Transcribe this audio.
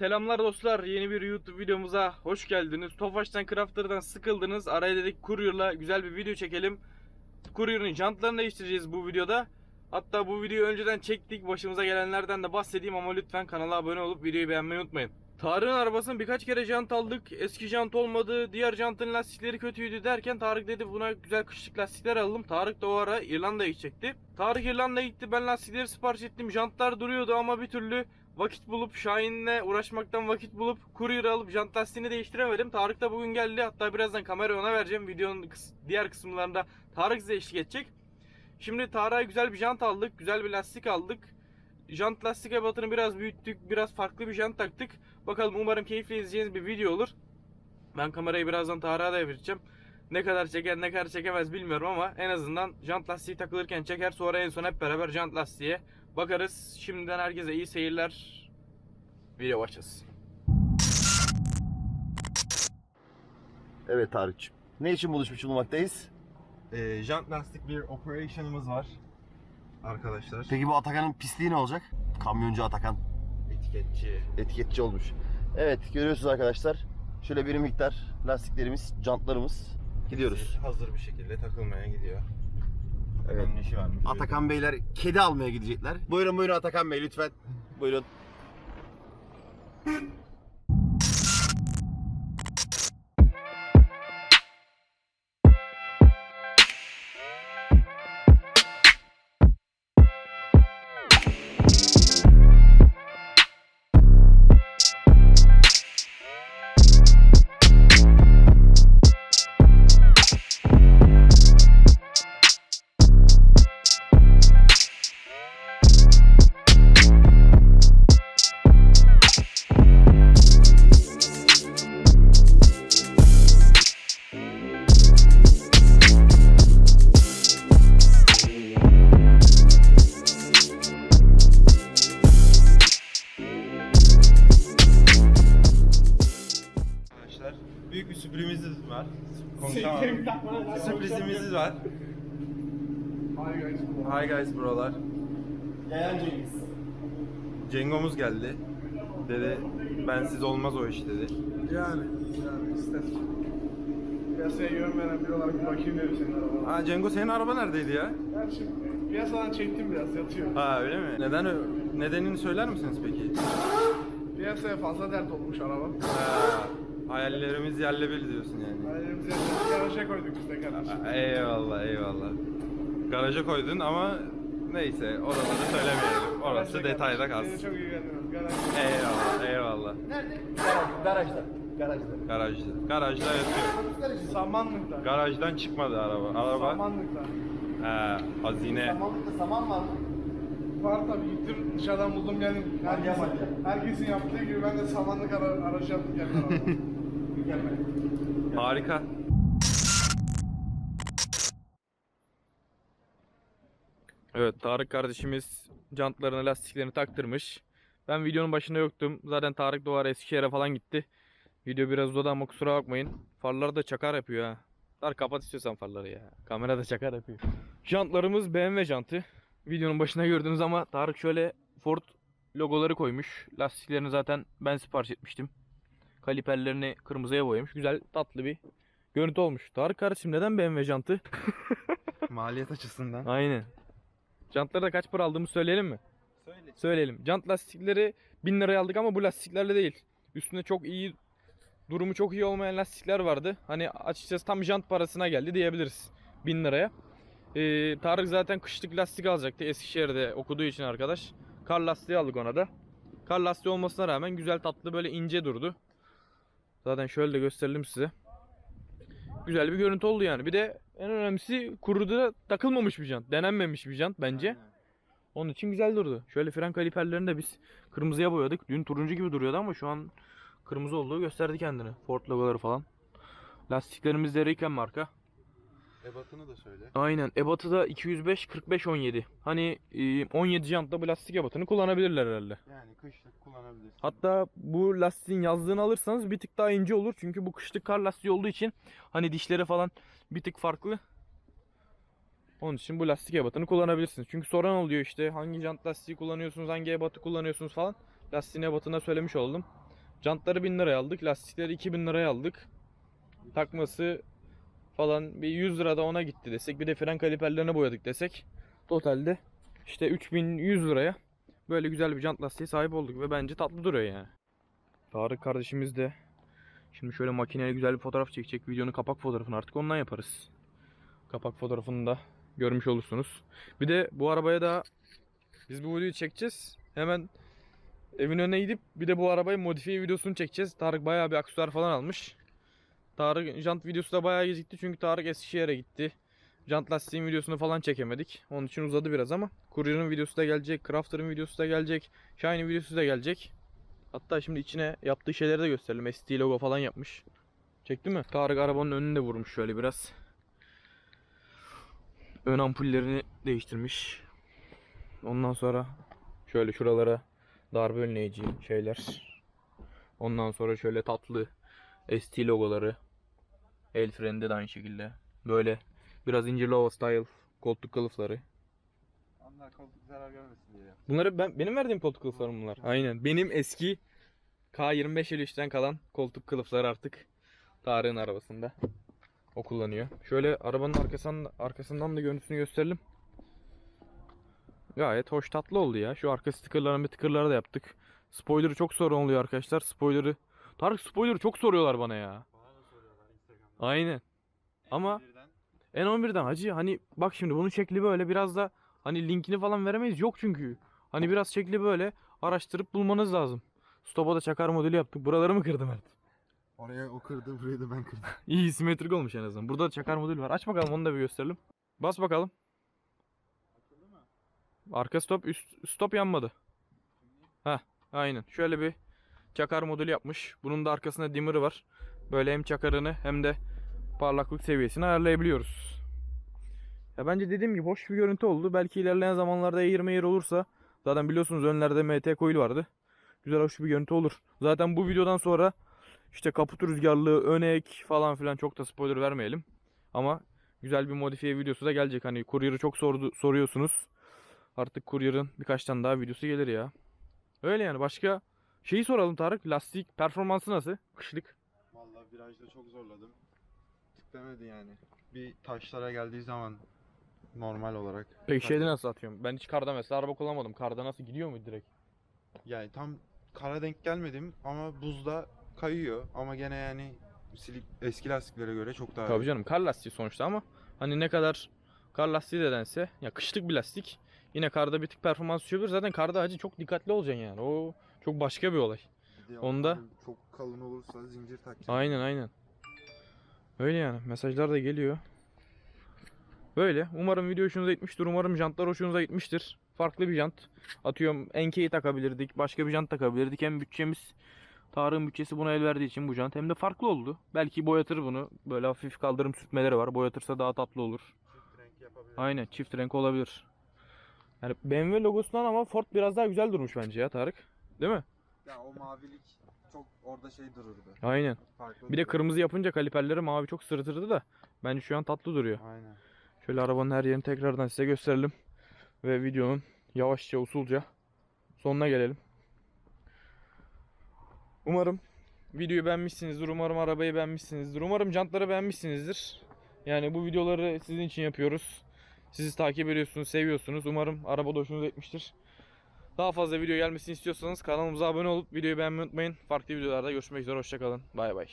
Selamlar dostlar. Yeni bir YouTube videomuza hoş geldiniz. Tofaş'tan Crafter'dan sıkıldınız. Araya dedik Courier'la güzel bir video çekelim. Courier'ın jantlarını değiştireceğiz bu videoda. Hatta bu videoyu önceden çektik. Başımıza gelenlerden de bahsedeyim ama lütfen kanala abone olup videoyu beğenmeyi unutmayın. Tarık'ın arabasını birkaç kere jant aldık. Eski jant olmadı. Diğer jantın lastikleri kötüydü derken Tarık dedi buna güzel kışlık lastikler alalım. Tarık da o ara İrlanda'ya gidecekti. Tarık İrlanda'ya gitti. Ben lastikleri sipariş ettim. Jantlar duruyordu ama bir türlü vakit bulup Şahin'le uğraşmaktan vakit bulup Courier alıp jant lastiğini değiştiremedim. Tarık da bugün geldi. Hatta birazdan kamerayı ona vereceğim. Videonun diğer kısımlarında Tarık size eşlik edecek. Şimdi Tarık'a güzel bir jant aldık. Güzel bir lastik aldık. Jant lastik ebatını biraz büyüttük. Biraz farklı bir jant taktık. Bakalım umarım keyifli izleyeceğiniz bir video olur. Ben kamerayı birazdan Tarık'a da vereceğim. Ne kadar çeker ne kadar çekemez bilmiyorum ama en azından jant lastiği takılırken çeker sonra en son hep beraber jant lastiğe bakarız. Şimdiden herkese iyi seyirler. Video başlasın. Evet Tarık'cığım. Ne için buluşmuş bulunmaktayız? Ee, jant lastik bir operation'ımız var. Arkadaşlar. Peki bu Atakan'ın pisliği ne olacak? Kamyoncu Atakan. Etiketçi. Etiketçi olmuş. Evet görüyorsunuz arkadaşlar. Şöyle bir miktar lastiklerimiz, jantlarımız. Gidiyoruz. Hazır bir şekilde takılmaya gidiyor. Evet. Atakan'ın işi varmış. Atakan Beyler kedi almaya gidecekler. Buyurun buyurun Atakan Bey lütfen. Buyurun. Bir sürprizimiz var. Sürprizimiz var. Hi guys brolar. Yayan Cengiz. Cengomuz geldi. Dedi bensiz olmaz o iş dedi. Yani, yani ister. Piyasaya yön veren biri olarak bir bakayım dedim senin arabana. Aa Cengo senin araba neredeydi ya? Ben şimdi piyasadan çektim biraz yatıyor. Ha öyle mi? Neden ö- nedenini söyler misiniz peki? Piyasaya fazla dert olmuş araba. Ha, hayallerimiz yerle bir diyorsun yani. Ailemizde garaja koyduk biz de kardeşim. Eyvallah eyvallah. Garaja koydun ama neyse oraları söylemeyelim. Orası detayda kalsın. Seni çok ilgilendiriyoruz. Garaj. Eyvallah eyvallah. Garajda. Garajda. Garajda. Garajda yatıyor. Samanlıkta. Garajdan çıkmadı araba. Araba Samanlıkta. he, hazine. Samanlıkta saman var mı? Var tabii gittim dışarıdan buldum geldim. Herkesin, herkesin yaptığı gibi ben de samanlık ara, aracı yaptım arabama. Harika. Evet Tarık kardeşimiz jantlarını lastiklerini taktırmış. Ben videonun başında yoktum. Zaten Tarık Doğar Eskişehir'e falan gitti. Video biraz uzadı ama kusura bakmayın. Farları da çakar yapıyor ha. Tarık kapat istiyorsan farları ya. Kamera da çakar yapıyor. Jantlarımız BMW jantı. Videonun başında gördünüz ama Tarık şöyle Ford logoları koymuş. Lastiklerini zaten ben sipariş etmiştim. Kaliperlerini kırmızıya boyamış. Güzel tatlı bir görüntü olmuş. Tarık kardeşim neden BMW jantı? Maliyet açısından. Aynen. Jantları da kaç para aldığımı söyleyelim mi? Söyle. Söyleyelim. Jant lastikleri 1000 liraya aldık ama bu lastiklerle değil. Üstünde çok iyi durumu çok iyi olmayan lastikler vardı. Hani açıkçası tam jant parasına geldi diyebiliriz 1000 liraya. Ee, Tarık zaten kışlık lastik alacaktı Eskişehir'de okuduğu için arkadaş. Kar lastiği aldık ona da. Kar lastiği olmasına rağmen güzel tatlı böyle ince durdu. Zaten şöyle de gösterelim size. Güzel bir görüntü oldu yani. Bir de en önemlisi kuruda takılmamış bir jant. Denenmemiş bir jant bence. Onun için güzel durdu. Şöyle fren kaliperlerini de biz kırmızıya boyadık. Dün turuncu gibi duruyordu ama şu an kırmızı olduğu gösterdi kendini. Ford logoları falan. Lastiklerimiz de Riken marka. Ebatını da söyle. Aynen. Ebatı da 205 45 17. Hani e, 17 jantla bu lastik ebatını kullanabilirler herhalde. Yani kışlık kullanabilirsin. Hatta bu lastiğin yazlığını alırsanız bir tık daha ince olur. Çünkü bu kışlık kar lastiği olduğu için hani dişleri falan bir tık farklı. Onun için bu lastik ebatını kullanabilirsiniz. Çünkü soran oluyor işte hangi jant lastiği kullanıyorsunuz, hangi ebatı kullanıyorsunuz falan. Lastiğin ebatına söylemiş oldum. Jantları 1000 liraya aldık. Lastikleri 2000 liraya aldık. Takması falan bir 100 lira da ona gitti desek. Bir de fren kaliperlerini boyadık desek. Totalde işte 3100 liraya böyle güzel bir jant lastiğe sahip olduk ve bence tatlı duruyor yani. Tarık kardeşimiz de şimdi şöyle makineyle güzel bir fotoğraf çekecek. Videonun kapak fotoğrafını artık ondan yaparız. Kapak fotoğrafını da görmüş olursunuz. Bir de bu arabaya da biz bu videoyu çekeceğiz. Hemen evin önüne gidip bir de bu arabayı modifiye videosunu çekeceğiz. Tarık bayağı bir aksesuar falan almış. Tarık jant videosu da bayağı gecikti çünkü Tarık Eskişehir'e gitti. Jant lastiğin videosunu falan çekemedik. Onun için uzadı biraz ama Courier'ın videosu da gelecek, Crafter'ın videosu da gelecek, Shine'in videosu da gelecek. Hatta şimdi içine yaptığı şeyleri de gösterelim. ST logo falan yapmış. Çekti mi? Tarık arabanın önünü de vurmuş şöyle biraz. Ön ampullerini değiştirmiş. Ondan sonra şöyle şuralara darbe önleyici şeyler. Ondan sonra şöyle tatlı ST logoları. El freni de aynı şekilde. Böyle biraz incir lava style koltuk kılıfları. Onlar koltuk zarar görmesin diye. Bunları ben benim verdiğim koltuk kılıflarım bunlar. Aynen. Benim eski K25 53'ten kalan koltuk kılıfları artık Tarık'ın arabasında. O kullanıyor. Şöyle arabanın arkasından arkasından da görüntüsünü gösterelim. Gayet hoş tatlı oldu ya. Şu arka stikerlerini bir tıkırları da yaptık. Spoiler'ı çok sorun oluyor arkadaşlar. Spoiler'ı Tarık spoiler'ı çok soruyorlar bana ya. Bana da soruyorlar Instagram'da. Aynen. Ama Birden N11'den hacı hani bak şimdi bunun şekli böyle biraz da hani linkini falan veremeyiz yok çünkü. Hani biraz şekli böyle araştırıp bulmanız lazım. Stop'a da çakar modeli yaptık. Buraları mı kırdım Mert? Oraya o kırdı, burayı da ben kırdım. İyi simetrik olmuş en azından. Burada da çakar modeli var. Aç bakalım onu da bir gösterelim. Bas bakalım. Arka stop üst stop yanmadı. Ha, aynen. Şöyle bir çakar modülü yapmış. Bunun da arkasında dimmer'ı var. Böyle hem çakarını hem de parlaklık seviyesini ayarlayabiliyoruz. Ya bence dediğim gibi hoş bir görüntü oldu. Belki ilerleyen zamanlarda Air Mayer olursa zaten biliyorsunuz önlerde MT coil vardı. Güzel hoş bir görüntü olur. Zaten bu videodan sonra işte kaput rüzgarlı, ön ek falan filan çok da spoiler vermeyelim. Ama güzel bir modifiye videosu da gelecek. Hani Courier'ı çok sordu, soruyorsunuz. Artık Courier'ın birkaç tane daha videosu gelir ya. Öyle yani başka şeyi soralım Tarık. Lastik performansı nasıl? Kışlık. Vallahi virajda çok zorladım. Tıklamedi yani. Bir taşlara geldiği zaman normal olarak. Peki şeyde nasıl atıyorum? Ben hiç karda mesela araba kullanmadım. Karda nasıl gidiyor mu direkt? Yani tam kara denk gelmedim ama buzda kayıyor ama gene yani silip eski lastiklere göre çok daha Tabii canım kar lastiği sonuçta ama hani ne kadar kar lastiği dedense ya kışlık bir lastik yine karda bir tık performans düşebilir. Zaten karda hacı çok dikkatli olacaksın yani. O çok başka bir olay. Bir de Onda- çok kalın olursa zincir takacağım. Aynen aynen. Öyle yani. Mesajlar da geliyor. Böyle. Umarım video hoşunuza gitmiştir. Umarım jantlar hoşunuza gitmiştir. Farklı bir jant. Atıyorum enkeyi takabilirdik. Başka bir jant takabilirdik. Hem bütçemiz Tarık'ın bütçesi buna el verdiği için bu jant hem de farklı oldu. Belki boyatır bunu. Böyle hafif kaldırım sürtmeleri var. Boyatırsa daha tatlı olur. Çift renk. Aynen çift renk olabilir. Yani BMW logosundan ama Ford biraz daha güzel durmuş bence ya Tarık. Değil mi? Ya o mavilik çok orada şey dururdu. Aynen. Farklı Bir de dururdu. kırmızı yapınca kaliperleri mavi çok sırıtırdı da bence şu an tatlı duruyor. Aynen. Şöyle arabanın her yerini tekrardan size gösterelim. Ve videonun yavaşça usulca sonuna gelelim. Umarım videoyu beğenmişsinizdir. Umarım arabayı beğenmişsinizdir. Umarım jantları beğenmişsinizdir. Yani bu videoları sizin için yapıyoruz. Sizi takip ediyorsunuz, seviyorsunuz. Umarım araba da hoşunuza gitmiştir. Daha fazla video gelmesini istiyorsanız kanalımıza abone olup videoyu beğenmeyi unutmayın. Farklı videolarda görüşmek üzere. Hoşçakalın. Bay bay.